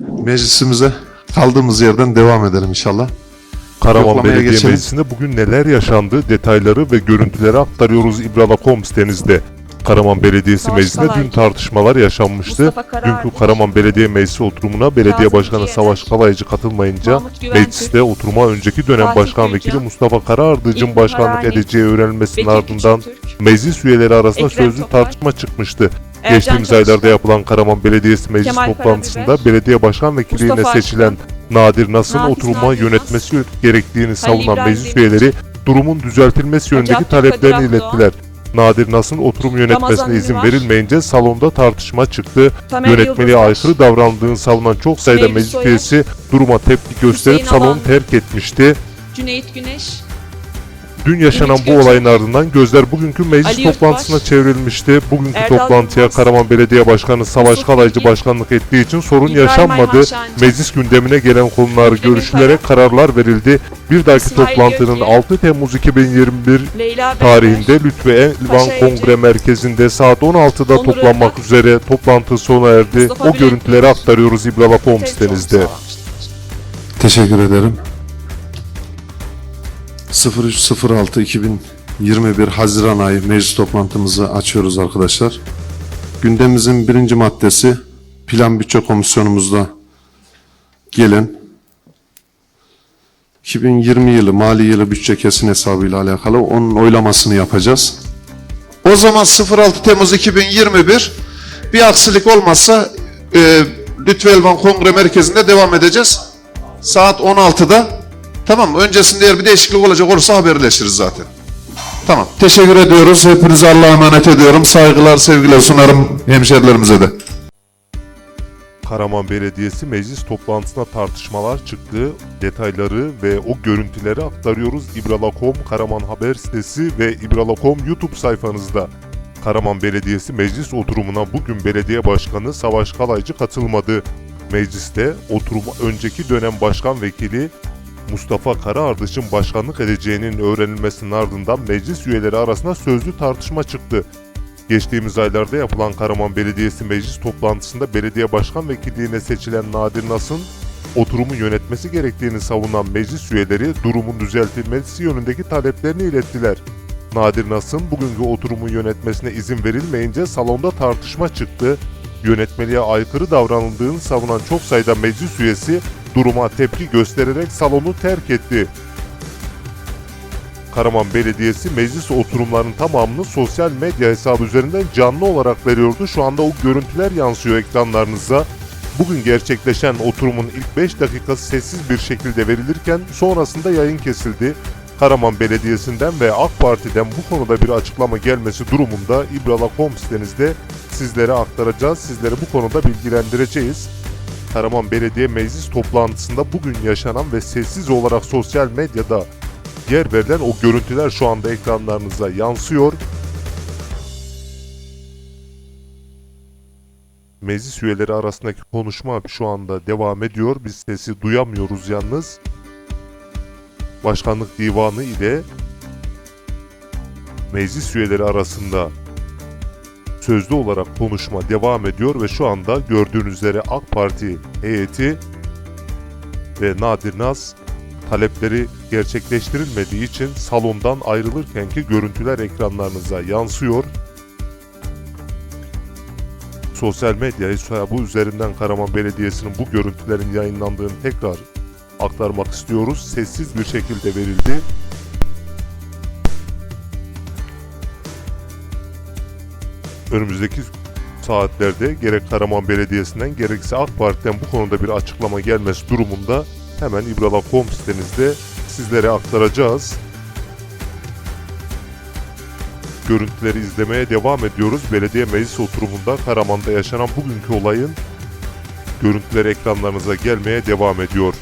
Meclisimize kaldığımız yerden devam edelim inşallah. Karaman Belediye geçelim. Meclisi'nde bugün neler yaşandı detayları ve görüntüleri aktarıyoruz İbrala.com sitemizde. Karaman Belediyesi Savaş Meclisi'nde Kalaycı. dün tartışmalar yaşanmıştı. Dünkü Karaman Belediye Meclisi oturumuna Belediye Başkanı. Savaş Kalaycı katılmayınca mecliste oturuma önceki dönem Başkan Gülcan. Vekili Mustafa Karaardıç'ın İlknur başkanlık edeceği öğrenilmesinin Bekir ardından meclis üyeleri arasında Ekrem sözlü Topar. tartışma çıkmıştı. Ercan Geçtiğimiz Çalışkan, aylarda yapılan Karaman Belediyesi Meclis Kemal toplantısında Karabiber, belediye başkan vekilliğine Mustafa seçilen Nadir Nas'ın Nafiz oturuma Nadir Nas, yönetmesi gerektiğini savunan İbrahim meclis üyeleri durumun düzeltilmesi yönündeki Hacı taleplerini Abdülkadir Akdoğan, ilettiler. Nadir Nas'ın oturum yönetmesine Ramazan izin Ünvar, verilmeyince salonda tartışma çıktı. Tamer Yönetmeliğe Yıldızlar, aykırı davrandığını savunan çok sayıda meclis Soyer, üyesi duruma tepki gösterip Hüseyin salonu Alan, terk etmişti. Cüneyt Güneş, Dün yaşanan bu olayın ardından gözler bugünkü meclis Ali Yurtbaş, toplantısına çevrilmişti. Bugünkü Erdal toplantıya Yılmaz, Karaman Belediye Başkanı Savaş Yusuf Kalaycı Bilgin, başkanlık ettiği için sorun İbrahim yaşanmadı. Ayhan Şancı, Meclis gündemine gelen konular görüşülerek kararlar verildi. Bir dahaki İsmail toplantının Gökçe, 6 Temmuz 2021 Leyla tarihinde Lütfü Elvan Paşa Kongre Ece, Merkezi'nde saat 16'da Onur toplanmak Özbek, üzere toplantı sona erdi. Mustafa o Bülent görüntüleri aktarıyoruz İbrala.com Tek sitenizde. çok sağlamıştır. Teşekkür ederim. 03.06.2021 Haziran ayı meclis toplantımızı açıyoruz arkadaşlar. Gündemimizin birinci maddesi Plan Bütçe Komisyonumuzda gelen 2020 yılı mali yılı bütçe kesin hesabıyla alakalı onun oylamasını yapacağız. O zaman 06 Temmuz 2021 bir aksilik olmazsa e, Lütfü Elvan Kongre Merkezi'nde devam edeceğiz. Saat 16'da. Tamam mı? Öncesinde eğer bir değişiklik olacak olursa haberleşiriz zaten. Tamam. Teşekkür ediyoruz. Hepinize Allah'a emanet ediyorum. Saygılar, sevgiler sunarım hemşerilerimize de. Karaman Belediyesi meclis toplantısına tartışmalar çıktı. Detayları ve o görüntüleri aktarıyoruz İbrala.com Karaman Haber sitesi ve İbrala.com YouTube sayfanızda. Karaman Belediyesi meclis oturumuna bugün belediye başkanı Savaş Kalaycı katılmadı. Mecliste oturuma önceki dönem başkan vekili Mustafa Karaardıç'ın başkanlık edeceğinin öğrenilmesinin ardından meclis üyeleri arasında sözlü tartışma çıktı. Geçtiğimiz aylarda yapılan Karaman Belediyesi meclis toplantısında belediye başkan vekilliğine seçilen Nadir Nas'ın oturumu yönetmesi gerektiğini savunan meclis üyeleri durumun düzeltilmesi yönündeki taleplerini ilettiler. Nadir Nas'ın bugünkü oturumu yönetmesine izin verilmeyince salonda tartışma çıktı. Yönetmeliğe aykırı davranıldığını savunan çok sayıda meclis üyesi duruma tepki göstererek salonu terk etti. Karaman Belediyesi meclis oturumlarının tamamını sosyal medya hesabı üzerinden canlı olarak veriyordu. Şu anda o görüntüler yansıyor ekranlarınıza. Bugün gerçekleşen oturumun ilk 5 dakikası sessiz bir şekilde verilirken sonrasında yayın kesildi. Karaman Belediyesi'nden ve AK Parti'den bu konuda bir açıklama gelmesi durumunda İbrala.com sitenizde sizlere aktaracağız. Sizleri bu konuda bilgilendireceğiz. Karaman Belediye Meclis toplantısında bugün yaşanan ve sessiz olarak sosyal medyada yer verilen o görüntüler şu anda ekranlarınıza yansıyor. Meclis üyeleri arasındaki konuşma şu anda devam ediyor. Biz sesi duyamıyoruz yalnız. Başkanlık Divanı ile meclis üyeleri arasında sözlü olarak konuşma devam ediyor ve şu anda gördüğünüz üzere AK Parti heyeti ve Nadir Naz talepleri gerçekleştirilmediği için salondan ayrılırkenki görüntüler ekranlarınıza yansıyor. Sosyal medya hesabı üzerinden Karaman Belediyesi'nin bu görüntülerin yayınlandığını tekrar aktarmak istiyoruz. Sessiz bir şekilde verildi. Önümüzdeki saatlerde gerek Karaman Belediyesi'nden gerekse AK Parti'den bu konuda bir açıklama gelmesi durumunda hemen İbrala.com sitemizde sizlere aktaracağız. Görüntüleri izlemeye devam ediyoruz. Belediye meclis oturumunda Karaman'da yaşanan bugünkü olayın görüntüleri ekranlarınıza gelmeye devam ediyor.